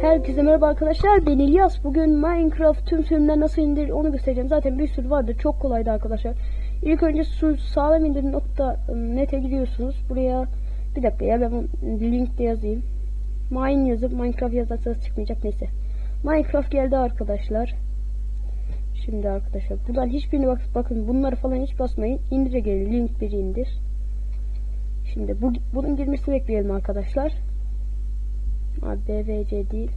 Herkese merhaba arkadaşlar ben İlyas. Bugün Minecraft tüm sürümler nasıl indir onu göstereceğim. Zaten bir sürü vardı çok kolaydı arkadaşlar. İlk önce sağlam indir nokta net'e gidiyorsunuz. Buraya bir dakika ya ben linkte yazayım. Mine yazıp Minecraft yazarsanız çıkmayacak neyse. Minecraft geldi arkadaşlar. Şimdi arkadaşlar buradan hiçbirini bak bakın bunları falan hiç basmayın. İndire gelin link bir indir. Şimdi bu, bunun girmesini bekleyelim arkadaşlar Abi BVC değil.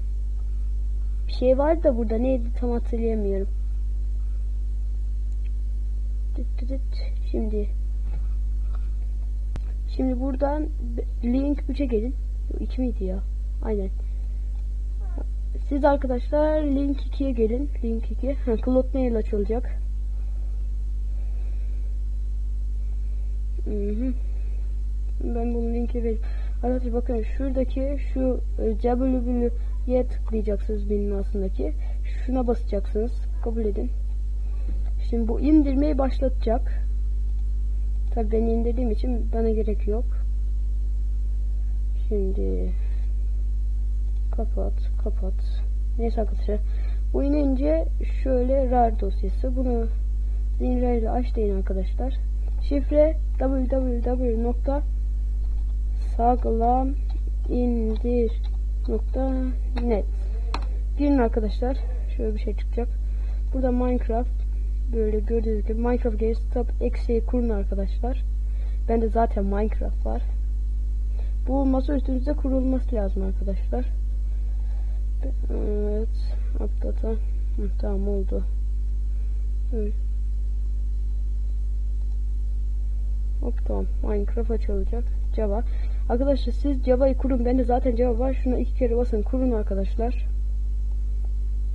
Bir şey vardı da burada neydi tam hatırlayamıyorum. Şimdi Şimdi buradan link 3'e gelin. 2 miydi ya? Aynen. Siz arkadaşlar link 2'ye gelin. Link 2. Ha, Cloud Mail açılacak. Hı hı. Ben bunu linki vereyim. Arkadaşlar bakın şuradaki şu e, WW'ye tıklayacaksınız benim altındaki. Şuna basacaksınız. Kabul edin. Şimdi bu indirmeyi başlatacak. Tabi ben indirdiğim için bana gerek yok. Şimdi kapat kapat. Neyse arkadaşlar. Bu inince şöyle rar dosyası. Bunu zincirle aç deyin arkadaşlar. Şifre www sağlam indir. Nokta net. Girin arkadaşlar şöyle bir şey çıkacak. Burada minecraft böyle gördüğünüz gibi minecraft game stop eksiği kurun arkadaşlar. Bende zaten minecraft var. Bu masa üstünüzde kurulması lazım arkadaşlar. Evet updata tamam oldu. Öyle. Hop tamam. Minecraft açılacak. Java. Arkadaşlar siz Java'yı kurun. Bende zaten Java var. Şuna iki kere basın. Kurun arkadaşlar.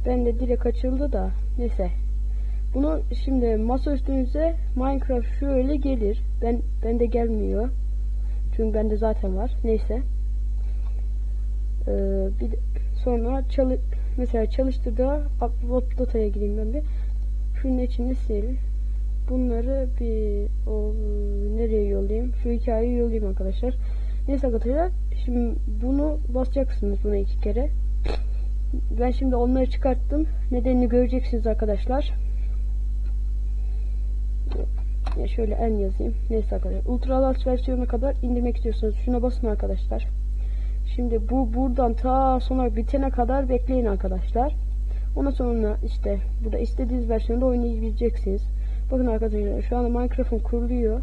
Ben de direkt açıldı da. Neyse. Bunu şimdi masa üstünüze Minecraft şöyle gelir. Ben bende gelmiyor. Çünkü bende zaten var. Neyse. Ee, bir de, sonra çalı mesela çalıştırda upload dataya gireyim ben bir. Şunun içinde sil bunları bir o, nereye yollayayım? Şu hikayeyi yollayayım arkadaşlar. Neyse arkadaşlar. Şimdi bunu basacaksınız buna iki kere. Ben şimdi onları çıkarttım. Nedenini göreceksiniz arkadaşlar. Ya şöyle en yazayım. Neyse arkadaşlar. Ultra Last versiyona kadar indirmek istiyorsanız şuna basın arkadaşlar. Şimdi bu buradan ta sona bitene kadar bekleyin arkadaşlar. Ondan sonra işte burada istediğiniz versiyonda oynayabileceksiniz. Bakın arkadaşlar şu anda Minecraft'ım kuruluyor.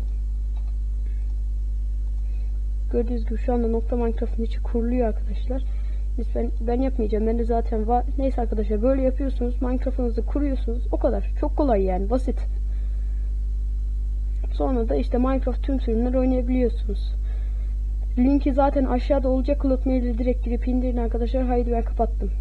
Gördüğünüz gibi şu anda nokta Minecraft'ın içi kuruluyor arkadaşlar. Ben, ben yapmayacağım. Ben de zaten var. Neyse arkadaşlar böyle yapıyorsunuz. Minecraft'ınızı kuruyorsunuz. O kadar. Çok kolay yani. Basit. Sonra da işte Minecraft tüm sürümleri oynayabiliyorsunuz. Linki zaten aşağıda olacak. Cloud direkt girip indirin arkadaşlar. Haydi ben kapattım.